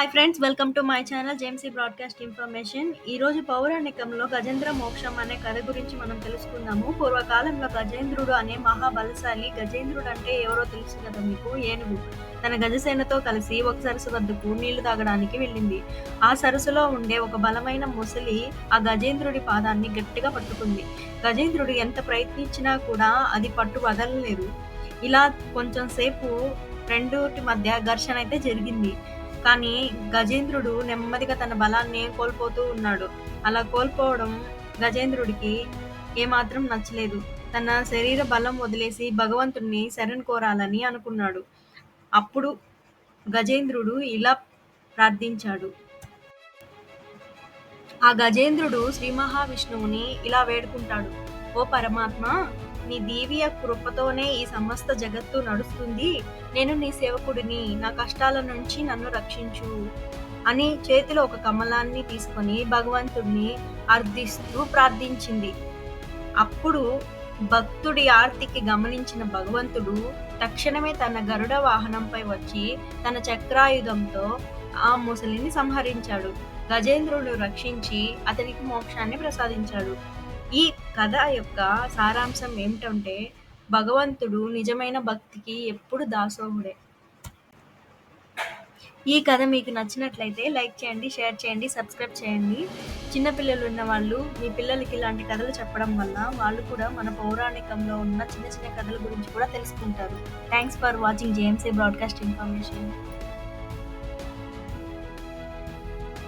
Hi friends welcome to my channel JMC broadcast information ఈరోజు పౌరాణికంలో గజేంద్ర మోక్షం అనే కథ గురించి మనం తెలుసుకుందాము. పూర్వకాలంలో గజేంద్రుడు అనే మహాబలశాలి గజేంద్రుడు అంటే ఎవరో తెలుసు కదా మీకు? ఏనుగు. తన గజసేనతో కలిసి ఒక సరస్సు వద్దకు నీళ్ళు తాగడానికి వెళ్ళింది. ఆ సరస్సులో ఉండే ఒక బలమైన ముసలి ఆ గజేంద్రుడి పాదాన్ని గట్టిగా పట్టుకుంది. గజేంద్రుడు ఎంత ప్రయత్నించినా కూడా అది పట్టు వదలలేదు. ఇలా కొంచెం సేపు రెండుటి మధ్య ఘర్షణ అయితే జరిగింది. కానీ గజేంద్రుడు నెమ్మదిగా తన బలాన్ని కోల్పోతూ ఉన్నాడు. అలా కోల్పోవడం గజేంద్రుడికి ఏమాత్రం నచ్చలేదు. తన శరీర బలం వదిలేసి భగవంతుణ్ణి శరణ్ కోరాలని అనుకున్నాడు. అప్పుడు గజేంద్రుడు ఇలా ప్రార్థించాడు. ఆ గజేంద్రుడు శ్రీ మహావిష్ణువుని ఇలా వేడుకుంటాడు. ఓ పరమాత్మ నీ దీవియ కృపతోనే ఈ సమస్త జగత్తు నడుస్తుంది. నేను నీ సేవకుడిని నా కష్టాల నుంచి నన్ను రక్షించు అని చేతిలో ఒక కమలాన్ని తీసుకొని భగవంతుడిని అర్థిస్తూ ప్రార్థించింది. అప్పుడు భక్తుడి ఆర్తికి గమనించిన భగవంతుడు తక్షణమే తన గరుడ వాహనంపై వచ్చి తన చక్రాయుధంతో ఆ ముసలిని సంహరించాడు. గజేంద్రుడు రక్షించి అతనికి మోక్షాన్ని ప్రసాదించాడు. ఈ కథ యొక్క సారాంశం ఏమిటంటే భగవంతుడు నిజమైన భక్తికి ఎప్పుడు దాసోహుడే. ఈ కథ మీకు నచ్చినట్లయితే లైక్ చేయండి షేర్ చేయండి సబ్స్క్రైబ్ చేయండి. చిన్నపిల్లలు ఉన్న వాళ్ళు మీ పిల్లలకి ఇలాంటి కథలు చెప్పడం వల్ల వాళ్ళు కూడా మన పౌరాణికంలో ఉన్న చిన్న చిన్న కథల గురించి కూడా తెలుసుకుంటారు. Thanks for watching JMC broadcast information